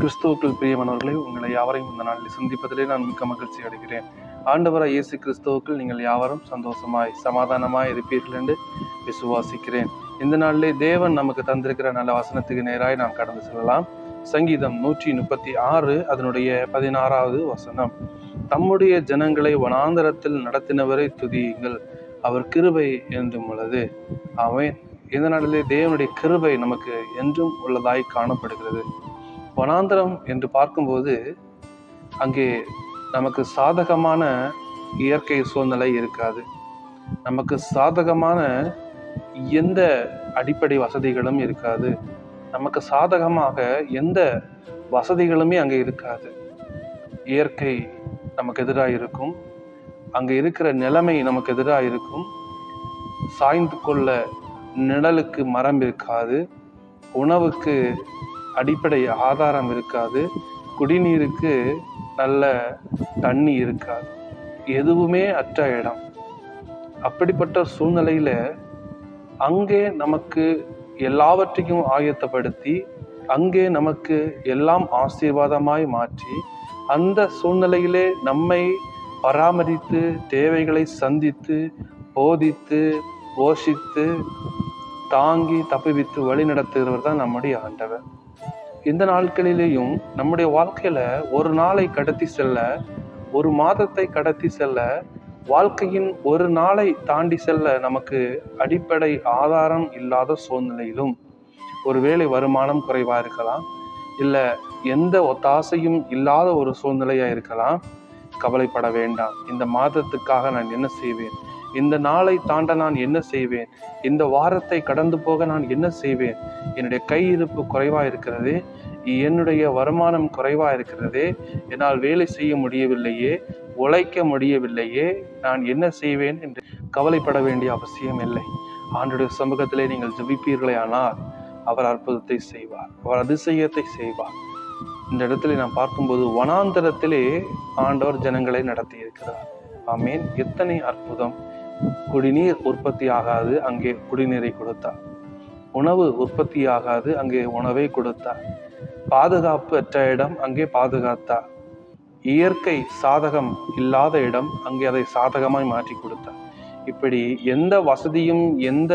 கிறிஸ்துவுக்குள் பிரியமானவர்களே உங்களை யாவரையும் இந்த நாளில் சந்திப்பதிலே நான் மிக்க மகிழ்ச்சி அடைகிறேன். ஆண்டவராய் இயேசு கிறிஸ்துவுக்குள் நீங்கள் யாவரும் சந்தோஷமாய் சமாதானமாய் இருப்பீர்கள் என்று விசுவாசிக்கிறேன். இந்த நாளிலே தேவன் நமக்கு தந்திருக்கிற நல்ல வசனத்துக்கு நேராய் நாம் கடந்து செல்லலாம். சங்கீதம் நூற்றி முப்பத்தி ஆறு அதனுடைய பதினாறாவது வசனம். தம்முடைய ஜனங்களை வனாந்தரத்தில் நடத்தினவரை துதியுங்கள். அவர் கிருபை என்றும் உள்ளது. அவன் இந்த நாளிலே தேவனுடைய கிருபை நமக்கு என்றும் உள்ளதாய் காணப்படுகிறது. வனாந்தரம் என்று பார்க்கும்போது அங்கே நமக்கு சாதகமான இயற்கை சூழ்நிலை இருக்காது. நமக்கு சாதகமான எந்த அடிப்படை வசதிகளும் இருக்காது. நமக்கு சாதகமாக எந்த வசதிகளுமே அங்கே இருக்காது. இயற்கை நமக்கு எதிராக இருக்கும். அங்கே இருக்கிற நிலைமை நமக்கு எதிராக இருக்கும். சாய்ந்து கொள்ள நிழலுக்கு மரம் இருக்காது. உணவுக்கு அடிப்படை ஆதாரம் இருக்காது. குடிநீருக்கு நல்ல தண்ணி இருக்காது. எதுவுமே அற்ற இடம். அப்படிப்பட்ட சூழ்நிலையில் அங்கே நமக்கு எல்லாவற்றையும் ஆயத்தப்படுத்தி அங்கே நமக்கு எல்லாம் ஆசீர்வாதமாய் மாற்றி அந்த சூழ்நிலையிலே நம்மை பராமரித்து தேவைகளை சந்தித்து போதித்து போஷித்து தாங்கி தப்புவித்து வழி நடத்துகிறவர் தான் நம்முடைய ஆண்டவர். இந்த நாட்களிலேயும் நம்முடைய வாழ்க்கையில ஒரு நாளை கடத்தி செல்ல ஒரு மாதத்தை கடத்தி செல்ல வாழ்க்கையின் ஒரு நாளை தாண்டி செல்ல நமக்கு அடிப்படை ஆதாரம் இல்லாத சூழ்நிலையிலும் ஒருவேளை வருமானம் குறைவா இருக்கலாம் இல்ல எந்த ஒத்தாசையும் இல்லாத ஒரு சூழ்நிலையா இருக்கலாம். கவலைப்பட வேண்டாம். இந்த மாதத்துக்காக நான் என்ன செய்வேன்? இந்த நாளை தாண்ட நான் என்ன செய்வேன்? இந்த வாரத்தை கடந்து போக நான் என்ன செய்வேன்? என்னுடைய கையிருப்பு குறைவாக இருக்கிறது? என்னுடைய வருமானம் குறைவாக இருக்கிறது? என்னால் வேலை செய்ய முடியவில்லையே? உழைக்க முடியவில்லையே? நான் என்ன செய்வேன் என்று கவலைப்பட வேண்டிய அவசியம் இல்லை. ஆண்டுடைய சமூகத்திலே நீங்கள் ஜபிப்பீர்களே ஆனால் அவர் அற்புதத்தை செய்வார். அவர் அதிசயத்தை செய்வார். இந்த இடத்துல நான் பார்க்கும்போது வனாந்தரத்திலே ஆண்டவர் ஜனங்களை நடத்தி இருக்கிறார் ஆமீன். எத்தனை அற்புதம். குடிநீர் உற்பத்தி ஆகாது அங்கே குடிநீரை கொடுத்தார். உணவு உற்பத்தி ஆகாது அங்கே உணவை கொடுத்தார். பாதுகாப்பு அற்ற இடம் அங்கே பாதுகாத்தார். இயற்கை சாதகம் இல்லாத இடம் அங்கே அதை சாதகமாய் மாற்றி கொடுத்தார். இப்படி எந்த வசதியும் எந்த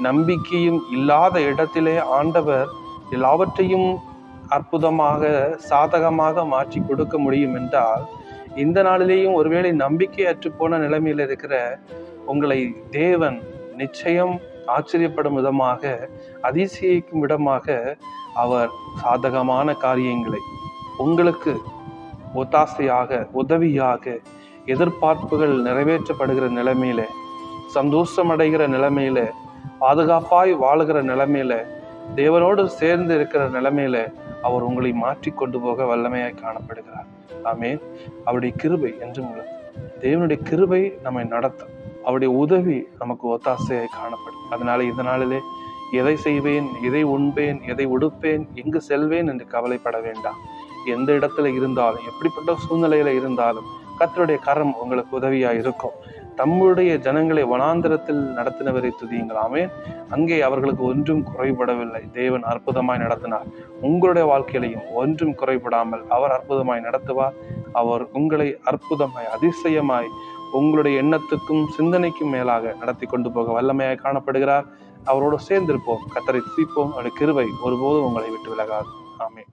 நம்பிக்கையும் இல்லாத இடத்திலே ஆண்டவர் எல்லாவற்றையும் அற்புதமாக சாதகமாக மாற்றி கொடுக்க முடியும் என்றால் இந்த நாளிலேயும் ஒருவேளை நம்பிக்கை போன நிலைமையில் இருக்கிற உங்களை தேவன் நிச்சயம் ஆச்சரியப்படும் விதமாக அதிசயிக்கும் விதமாக அவர் சாதகமான காரியங்களை உங்களுக்கு ஒத்தாசையாக உதவியாக எதிர்பார்ப்புகள் நிறைவேற்றப்படுகிற நிலைமையில சந்தோஷம் அடைகிற நிலைமையில பாதுகாப்பாய் வாழுகிற நிலைமையில தேவனோடு சேர்ந்து இருக்கிற நிலைமையில அவர் உங்களை மாற்றி கொண்டு போக வல்லமையாய் காணப்படுகிறார். ஆமே அவருடைய கிருபை என்றும் உள்ளது தேவனுடைய கிருபை நம்மை நடத்தும். அவருடைய உதவி நமக்கு ஒத்தாசையாய் காணப்படும். அதனால இந்த நாளிலே எதை செய்வேன் எதை உண்பேன் எதை உடுப்பேன் எங்கு செல்வேன் என்று கவலைப்பட வேண்டாம். எந்த இடத்துல இருந்தாலும் எப்படிப்பட்ட சூழ்நிலையில இருந்தாலும் கத்தருடைய கரம் உங்களுக்கு உதவியா இருக்கும் தம்முடைய ஜனங்களை வனாந்திரத்தில் நடத்தினவரை துதியுங்களாமே அங்கே அவர்களுக்கு ஒன்றும் குறைபடவில்லை. தேவன் அற்புதமாய் நடத்தினார். உங்களுடைய வாழ்க்கையிலையும் ஒன்றும் குறைபடாமல் அவர் அற்புதமாய் நடத்துவார். அவர் உங்களை அற்புதமாய் அதிசயமாய் உங்களுடைய எண்ணத்துக்கும் சிந்தனைக்கும் மேலாக நடத்தி கொண்டு போக வல்லமையாய் காணப்படுகிறார். அவரோடு சேர்ந்திருப்போம். கத்தரை துதிப்போம். அவருடைய கிருவை ஒருபோதும் உங்களை விட்டு விலகாது. ஆமே